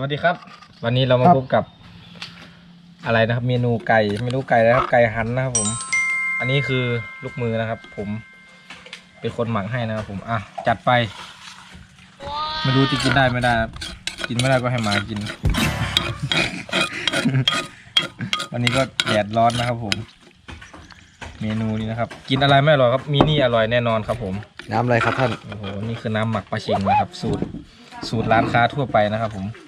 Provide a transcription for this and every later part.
สวัสดีครับ วันนี้เรามาครับพบกับ อะไรนะครับ เมนูไก่เมนูไก่นะครับ ไก่หันนะครับผม อันนี้คือลูกมือนะครับ ผมเป็นคนหมักให้นะครับ ผมอะจัดไป ไม่รู้จะกินได้ไม่ได้ครับกินไม่ได้ก็ให้หมากิน วันนี้ก็แดดร้อนนะครับ ผม เมนูนี้นะครับ กินอะไรไม่อร่อยครับ มีนี่อร่อยแน่นอนครับ ผม น้ำอะไรครับท่านโอ้โหนี่คือน้ำหมักปลาชิงนะครับ สูตรสูตรร้านค้าทั่วไปนะครับผมอ่า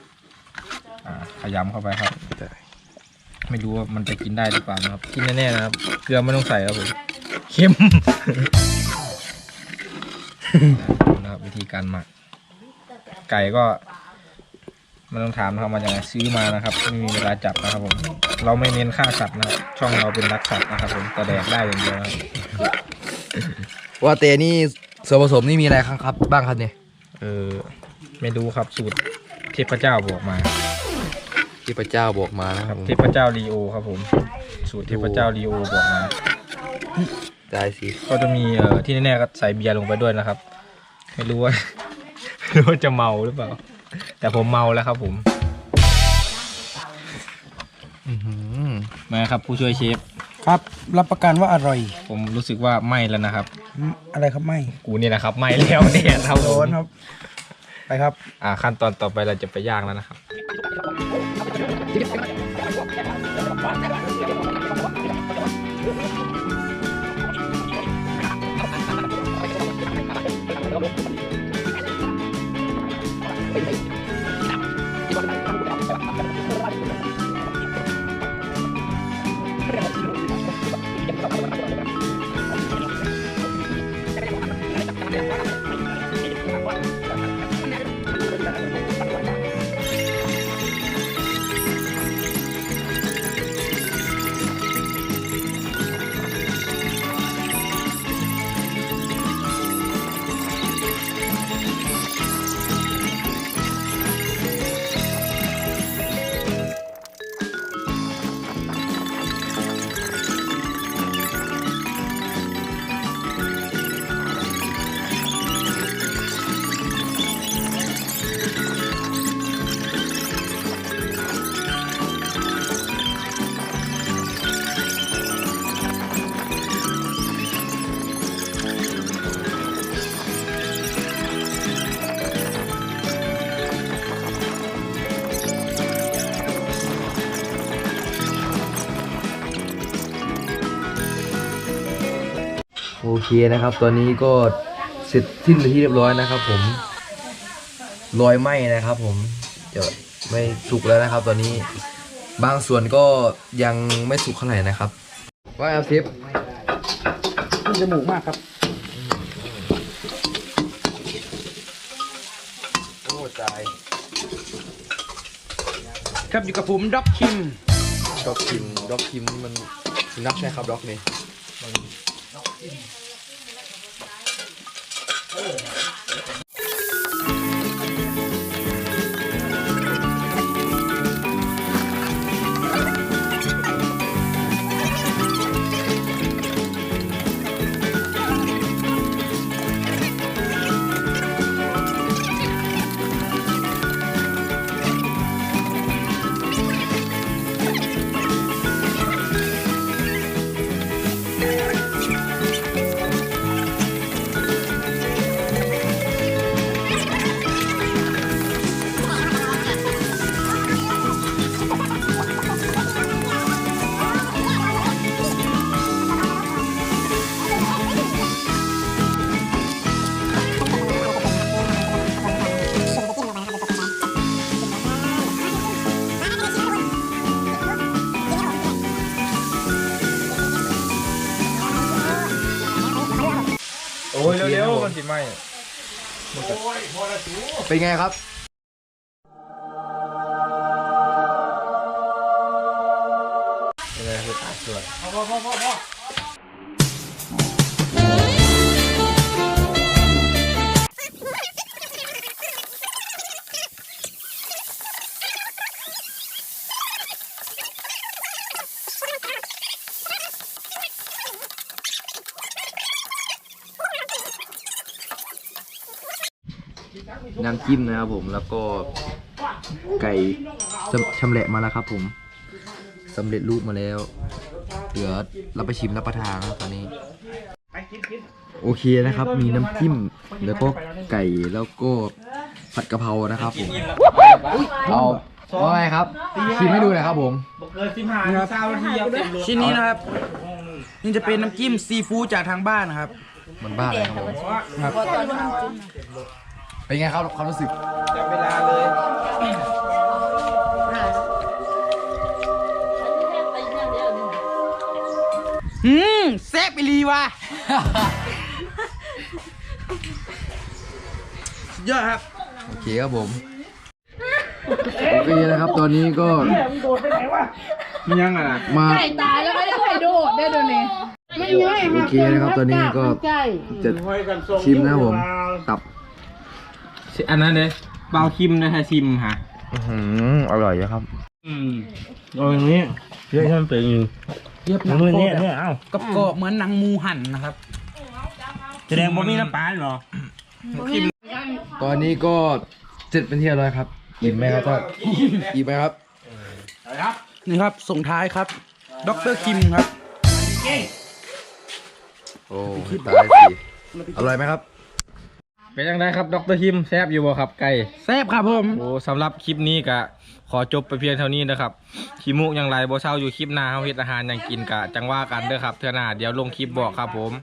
ขยำเข้าไปครับ ไม่รู้ว่ามันจะกินได้หรือเปล่านะครับกินแน่ๆนะครับเกลือไม่ต้องใส่ครับผมเค็มนะครับวิธีการหมัก ไก่ก็ไม่ต้องถามนะครับมาจากไหนซื้อมานะครับไม่มีเวลาจับนะครับผมเราไม่เน้นฆ่าสัตว์นะครับช่องเราเป็นรักสัตว์นะครับผมแต่แดกได้อย่างเดียวนะครับว่าเตนี่ส่วนผสมนี่มีอะไรครับครับบ้างครับเนี่ยเออไม่รู้ครับสูตรเทพเจ้าบอกมา ที่พระเจ้าบอกมานะคครัรับบเทพเจ้าลีโอครับผม สูตรเทพเจ้าลีโอบอกมา ได้สิก็จะมีเอ่อที่แน่ๆก็ใส่เบียร์ลงไปด้วยนะครับ ไม่รู้ว่า ไม่รู้ว่าจะเมาหรือเปล่า แต่ผมเมาแล้วครับผมอื้อหือมาครับผู้ช่วยเชฟ ครับ รับประกันว่าอร่อยผมรู้สึกว่าไหม้แล้วนะครับ อืมอะไรครับไม่กูนี่นะครับไหม้แล้วเนี่ยครับผโดมนครับ ไปครับ อ่าขั้นตอนต่อไปเราจะไปย่างแล้วนะครับ อเคนะครับ ตอนนี้ก็เสร็จสิ้นไปนที่เรียบร้อยนะครับผมรอยไหม้นะครับ ผมจะไม่สุกแล้วนะครับ ตอนนี้บางส่วนก็ยังไม่สุกเท่าไหร่นะครับว่าแอลซิฟขึ้นจมูกมากครับโอ้ตายครับอยู่กับผมด็อกคิมด็อกคิมด็อกคิมมันสุนัขใช่ครับด็อกนี่โอ้ 네. ยเร็วๆมันสิไหม้เป็นไงครับเป็นไงคือตัดส่วน น้ำจิ้มนะครับผมแล้วก็ไก่สำชำแหละมาแล้วครับ ผมสำเร็จรูปมาแล้วเดี๋ยวเราไปชิมรับประทานนะครับตอนนี้ โอเคนะครับ มีน้ำจิ้มแล้วก็ไก่แล้วก็ผัดกะเพรานะครับผมเอาว่าไงครับชิมให้ดูหน่อยครับผมเกินสิบห้าเศร้าทีเอาเต็มรถชิ้นนี้นะครับ นี่จะเป็นน้ำจิ้มซีฟู้ดจากทางบ้านนะครับ มันบ้าเลยครับผมครับ เป็นไงครับความรู้สึกจับเวลาเลยอืมแซ่บอีหลีว่ะสุดยอดครับ โอเคครับผมโอเคนะครับ ตอนนี้ก็ยังอะมาไก่ตายแล้วก็ได้ไข่โดดได้ดูนี่ไม่ง่ายโอเคนะครับตอนนี้ก็ไก่จะชิมนะครับผมตับ อันนั้นเลยเบาคิมนะฮะชิมฮะอื้อหืออร่อยอะครับอืมเอาอย่างนี้เยอะที่มันเป็นอยู่เรียบหนังนู่นโคนี่ตรเนี่ย เอ้ากับกรอบๆเหมือนหนังหมูหั่นนะครับ แสดงว่ามีน้ำปลาเหรอ ตอนนี้ก็เสร็จเป็นที่เรียบร้อยครับอิ่มไหมครับท่านอิ่มไหมครับ นี่ครับ ส่งท้ายครับดรคิมครับ โอ้ตายสิอร่อยไหมครับ เป็นยังไงครับดรคิมแซบอยู่บ่ครับไก่แซ่บครับผม โอ้สำหรับคลิปนี้กะขอจบไปเพียงเท่านี้นะครับขี้มุกยังไรบ่เศร้าอยู่คลิปหน้าเฮาเฮ็ดอาหารยังกินกะจังว่ากันเด้อครับเทื่อหน้าเดี๋ยวลงคลิปบอกครับผม